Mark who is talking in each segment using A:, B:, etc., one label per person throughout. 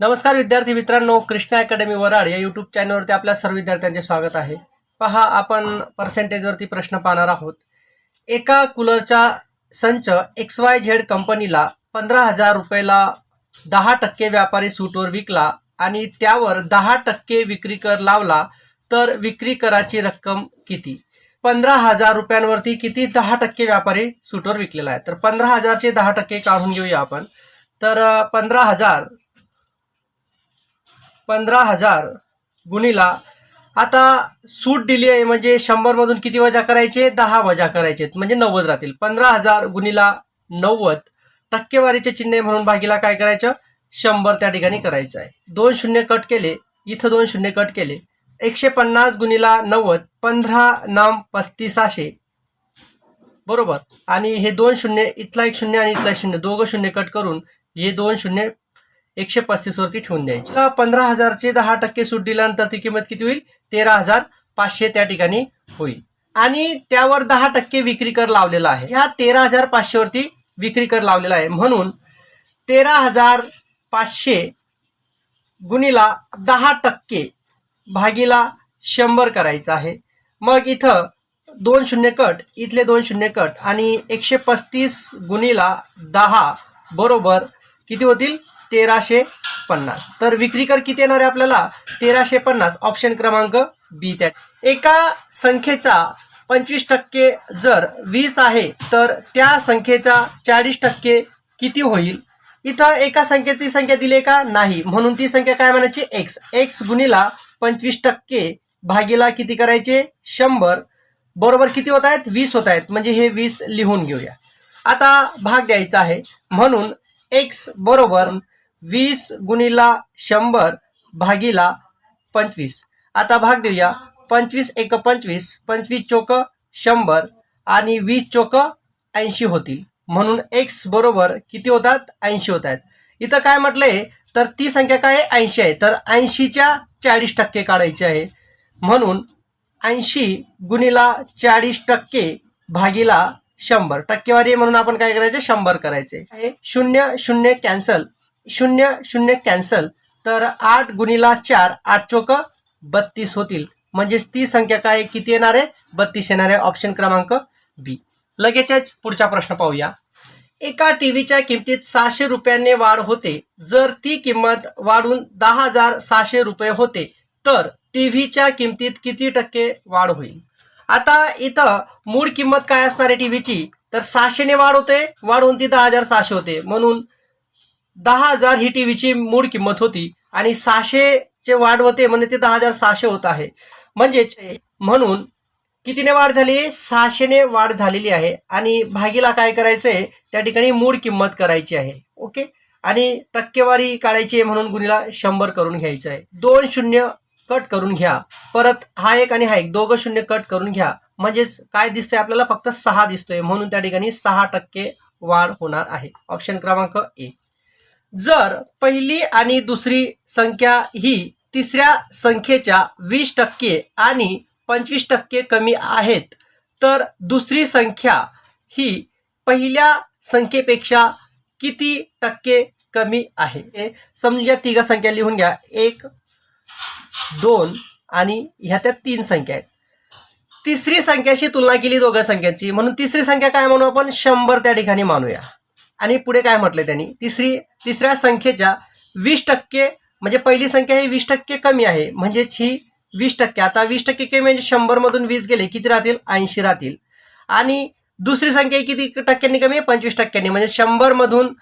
A: नमस्कार विद्यार्थी मित्रांनो कृष्णा अकॅडमी वराड या युट्यूब चॅनलवरती आपल्या सर्व विद्यार्थ्यांचे स्वागत आहे. पहा आपण पर्सेंटेजवरती प्रश्न पाहणार आहोत. एका कूलरचा संच एक्स वाय झेड कंपनीला पंधरा हजार रुपयाला दहा टक्के व्यापारी सूटवर विकला आणि त्यावर दहा टक्के विक्री कर लावला तर विक्री कराची रक्कम किती? पंधरा हजार रुपयांवरती किती दहा टक्के व्यापारी सूटवर विकलेला आहे? तर पंधरा हजारचे दहा टक्के काढून घेऊया आपण. तर पंधरा हजार पंधरा हजार गुणीला. आता सूट दिली आहे म्हणजे शंभर मधून किती वजा करायचे? दहा वजा करायचे म्हणजे नव्वद राहतील. पंधरा हजार गुणीला नव्वद. टक्केवारीचे चिन्ह म्हणून भागीला काय करायचं? शंभर त्या ठिकाणी करायचं आहे. दोन शून्य कट केले इथं दोन शून्य कट केले. एकशे पन्नास गुणीला नव्वद पंधरा नाम पस्तीसाशे बरोबर. आणि हे दोन शून्य इथला एक शून्य आणि इथला एक शून्य दोघं शून्य कट करून हे दोन शून्य एकशे पस्तीस वरती ठेवून द्यायची. पंधरा हजारचे दहा टक्के सूट दिल्यानंतर ती किंमत किती होईल? तेरा हजार पाचशे त्या ठिकाणी होईल. आणि त्यावर दहा टक्के विक्री कर लावलेला आहे. ह्या तेरा हजार पाचशे वरती विक्री कर लावलेला आहे. म्हणून तेरा हजार पाचशे गुणीला दहा टक्के भागीला शंभर करायचं आहे. मग इथं दोन शून्य कट इथले दोन शून्य कट आणि एकशे पस्तीस गुणीला दहा बरोबर किती होतील? तेराशे पन्नास. तर विक्री कर किती येणार आहे आपल्याला? तेराशे पन्नास. ऑप्शन क्रमांक बी त्या. एका संख्येचा पंचवीस टक्के जर वीस आहे तर त्या संख्येचा चाळीस टक्के किती होईल? इथं एका संख्येची संख्या दिली आहे का? नाही. म्हणून ती संख्या काय म्हणायची? एक्स एक्स गुणीला पंचवीस टक्के भागीला किती करायचे? शंभर. बरोबर किती होत आहेत? वीस होत आहेत. म्हणजे हे वीस लिहून घेऊया. आता भाग द्यायचा आहे. म्हणून एक्स बरोबर वीस गुणीला शंभर भागीला पंचवीस. आता भाग देऊया. पंचवीस एक पंचवीस पंचवीस चोक शंभर आणि वीस चोक ऐंशी होतील. म्हणून एक्स बरोबर किती होतात? ऐंशी होत आहेत. इथं काय म्हटलंय? तर ती संख्या काय ऐंशी आहे. तर ऐंशीच्या चाळीस टक्के काढायची आहे. म्हणून ऐंशी गुणीला चाळीस टक्के भागीला शंभर. टक्केवारी आहे म्हणून आपण काय करायचे? शंभर करायचे. शून्य शून्य कॅन्सल. शून्य शून्य कॅन्सल तर आठ गुणीला चार आठ चोक बत्तीस होतील. म्हणजेच ती संख्या काय किती येणार आहे? बत्तीस येणार आहे ऑप्शन क्रमांक बी लगेचच पुढचा प्रश्न पाहूया. एका टीव्हीच्या किमतीत सहाशे रुपयांनी वाढ होते. जर ती किंमत वाढून दहा हजार सहाशे रुपये होते तर टीव्हीच्या किमतीत किती टक्के वाढ होईल? आता इथं मूळ किंमत काय असणार आहे टीव्हीची? तर सहाशेने वाढ होते वाढून ती दहा हजार सहाशे होते. म्हणून दहा हजार ही टीव्हीची मूळ किंमत होती आणि सहाशेचे वाढ होते म्हणजे ते दहा हजार सहाशे होत आहे. म्हणजेच म्हणून कितीने वाढ झाली? सहाशेने वाढ झालेली आहे. आणि भागीला काय करायचंय? त्या ठिकाणी मूळ किंमत करायची आहे. ओके? आणि टक्केवारी काढायची आहे म्हणून गुणीला शंभर करून घ्यायचं आहे. दोन शून्य कट करून घ्या. परत हा एक आणि हा एक. दोघं शून्य कट करून घ्या. म्हणजेच काय दिसतंय आपल्याला? फक्त सहा दिसतोय. म्हणून त्या ठिकाणी सहा टक्के वाढ होणार आहे. ऑप्शन क्रमांक ए. जर पहिली आणि दुसरी संख्या ही तिसऱ्या संख्येच्या वीस टक्के आणि पंचवीस टक्के कमी आहेत तर दुसरी संख्या ही पहिल्या संख्येपेक्षा किती टक्के कमी आहे? हे समजूया तिघा संख्या लिहून घ्या. एक दोन आणि ह्या त्या तीन संख्या आहेत. तिसरी संख्याशी तुलना केली दोघा संख्यांची म्हणून तिसरी संख्या काय म्हणू आपण? शंभर त्या ठिकाणी मानूया. आणि पुढे काय म्हटलंय त्यांनी? तिसरी तिसऱ्या संख्येच्या वीस टक्के म्हणजे पहिली संख्या ही वीस टक्के कमी आहे. म्हणजेच ही वीस टक्के. आता वीस टक्के कमी म्हणजे शंभर मधून वीस गेले किती राहतील? ऐंशी राहतील. आणि दुसरी संख्या किती टक्क्यांनी कमी आहे? पंचवीस टक्क्यांनी. म्हणजे शंभर मधून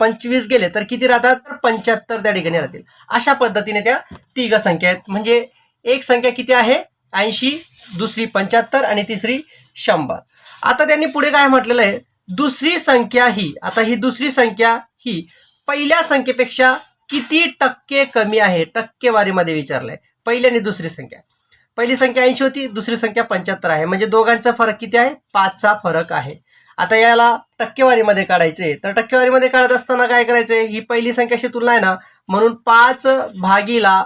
A: पंचवीस गेले तर किती राहतात? तर पंच्याहत्तर त्या ठिकाणी राहतील. अशा पद्धतीने त्या तिघ संख्या आहेत. म्हणजे एक संख्या किती आहे? ऐंशी दुसरी पंच्याहत्तर आणि तिसरी शंभर. आता त्यांनी पुढे काय म्हटलेलं आहे? दुसरी संख्या ही आता ही दुसरी संख्या ही पहिल्या संख्येपेक्षा किती टक्के कमी आहे? टक्केवारीमध्ये विचारलंय. पहिली आणि दुसरी संख्या. पहिली संख्या ऐंशी होती दुसरी संख्या पंच्याहत्तर आहे. म्हणजे दोघांचा फरक किती आहे? पाचचा फरक आहे. आता याला टक्केवारीमध्ये काढायचे. तर टक्केवारीमध्ये काढत असताना काय करायचंय? ही पहिली संख्याशी तुलना आहे ना? म्हणून पाच भागीला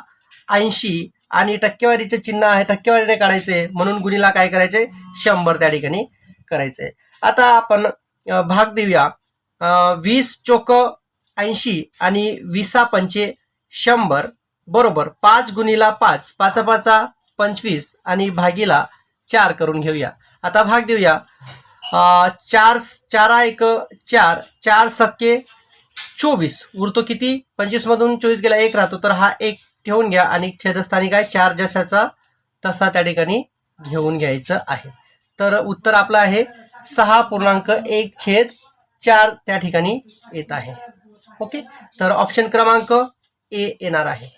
A: ऐंशी आणि टक्केवारीचे चिन्ह आहे टक्केवारीने काढायचे. म्हणून गुणीला काय करायचे शंभर त्या ठिकाणी करायचंय. आता आपण भाग देऊया. वीस चोक ऐंशी आणि विसा पंचे शंभर बरोबर पाच गुणीला पाच पाचा पाचा पंचवीस आणि भागीला चार करून घेऊया. आता भाग देऊया. चार चारा एक चार चार सक्के चोवीस. उरतो किती? पंचवीस मधून चोवीस गेला एक राहतो तर हा एक ठेवून घ्या आणि छेदस्थानी काय? चार जशाचा तसा त्या ठिकाणी घेऊन घ्यायचं आहे. तर उत्तर आपलं आहे सहा पूर्णांक एक छेद चार त्या ठिकाणी येत आहे. ओके तर ऑप्शन क्रमांक ए येणार आहे.